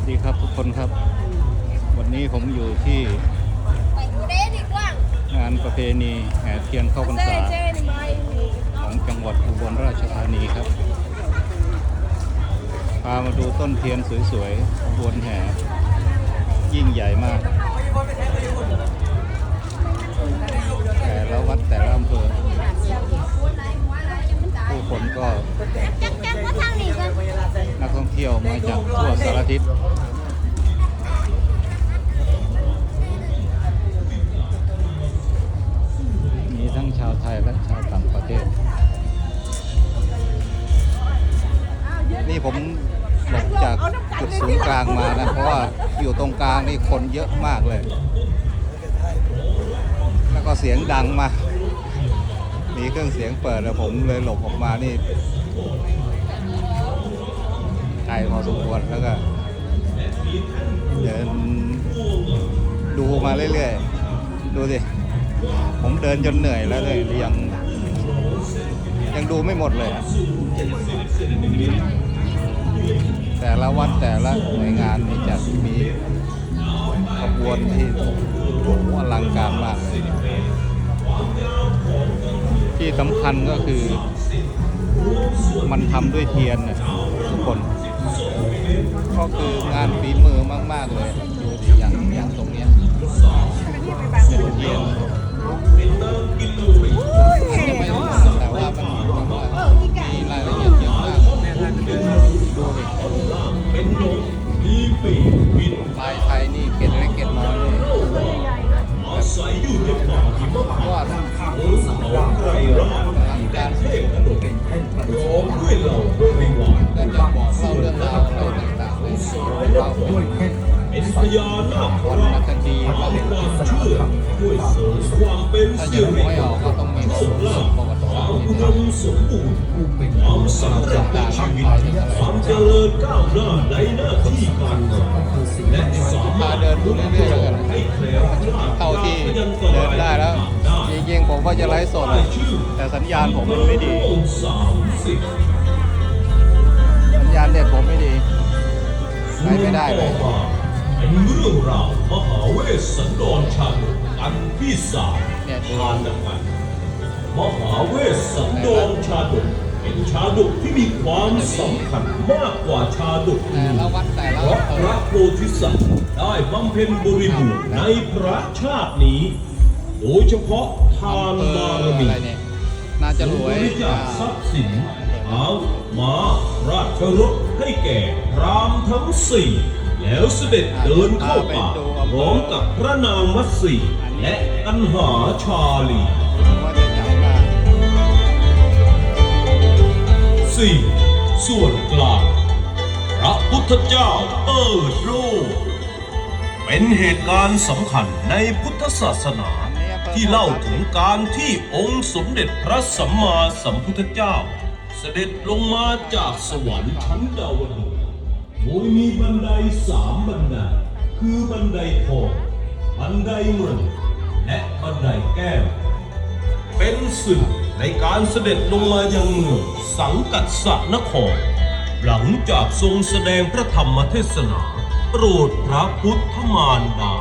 วัสดีครับทุกคนครับ วันนี้ผมอยู่ที่กูเด้ดีกว่างงานประเพณีแห่เทียนเข้าพรรเซ่ษาเซ่นี่ไม่ของจังหวัดอุบลราชธานีครับ พามาดูต้นเทียนสวยๆขบวนแห่ยิ่งใหญ่มาก แต่ละวัดแต่ละอำเภอผู้คนก็จักจักว่าทางนี้กันนักท่องเที่ยวมาจากทั่ว สารทิศมีทั้งชาวไทยและชาวต่างประเทศ นี่ผมหลบจากจุดศูนย์กลางมานะ เพราะว่าอยู่ตรงกลางนี่คนเยอะมากเลย แล้วก็เสียงดังมา มีเครื่องเสียงเปิดแล้วผมเลยหลบออกมานี่ กลพอสมควรแล้วก็เดินดูมาเรื่อยๆ ดูสิ ผมเดินจนเหนื่อยแล้วเลยยังยังดูไม่หมดเลยแต่ละวัดแต่ละหน่วยงานนี่จะมีขบวนที่โอ้โหอลังการมาก ที่สำคัญก็คือ มันทำด้วยเทียนนะทุกคน ก็คืองานฝีมือมาก ๆ เลยดูดิอย่างอย่างตรงเนี้ยเป็นเทียนจะไม่ บอกเล่าเรื่องราวอะไรต่างๆเลยเราเป็นเป็นพญานาควรรณคดีว่าความเชื่อด้วยเสริมความเป็นสิริไม่ออกก็ต้องมีสูตรประวัติคศาสตวามอุดมสมบูรณ์ความสำเร็จในชีวิตความเจริญก้าวหน้าในหน้าที่การงานและสามารถเดินดูเรื่อยๆกันเท่าที่เดินได้แล้วจริงๆผมว่าจะไลฟ์สดแต่สัญญาณผมมันไม่ดี ญญาณเน็ตผมไม่ดีไปไม่ได้เลยเป็นเรื่องราวมหาเวสสันดรชาดกอันที่สามเนี่ยดูทานกันมหาเวสสันดรชาดกเป็นชาดกที่มีความสำคัญมากกว่าชาดกแต่อื่นละวัดแต่ละเพราะอำเภพอระโพธิสัตว์ได้บำเพ็ญบริบูรณ์ในพระชาตินี้ โดยเฉพาะทานอำเภอบารอะมีไรเนี่ยน่าจะรวยบริจาคทรัพย์สิน เอามาราชรถให้แก่พรามทั้งสี่แล้วเสด็จเดินเข้าป่าพร้อมกับพระนางมัตสีและอันหาชาลีว่าจะจำได้สี่ส่วนกลางพระพุทธเจ้าเปิดโลกเป็นเหตุการณ์สำคัญในพุทธศาสนาที่เล่าถึงการที่องค์สมเด็จพระสัมมาสัมพุทธเจ้า เสด็จลงมาจากสวรรค์ชั้นดาวดึงส์โดยมีบันไดสามบันไดคือบันไดทองบันไดเงินและบันไดแก้ว เป็นสื่อในการเสด็จลงมายังเมืองสังกัดสนคร หลังจากทรงแสดงพระธรรมเทศนา โปรดพระพุทธมารดา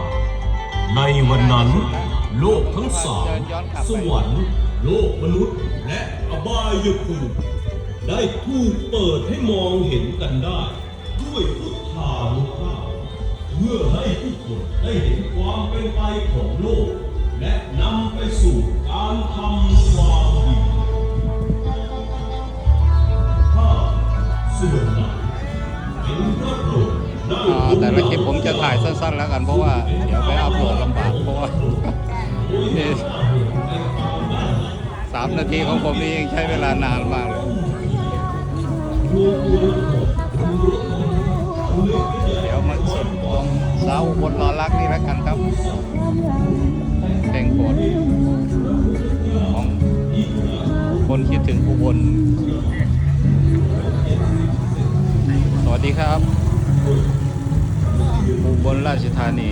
ในวันนั้นโลกทั้งสามสวรรค์ โลกมนุษย์และอบายภูมิ ได้ถูกเปิดให้มองเห็นกันได้ ด้วยพุทธานุภาพเพื่อให้ผู้คนได้เห็นความเป็นไปของโลก และนำไปสู่การทำความดีถ้าส่วนไหนเป็นพระโปรดได้อ่าแต่ละคลิปผมจะถ่ายสั้นๆแล้วกันเพราะว่าเดี๋ยวไปอัพโหลดลำบากเพราะว่านี่สามนาทีของผมนี่ยังใช้เวลานานมากเลย เดี๋ยวมาสุดตรงสาวบนรอรักนี่แล้วกันครับเพลงโปรดของคนคิดถึงอุบลสวัสดีครับอุบลราชธานี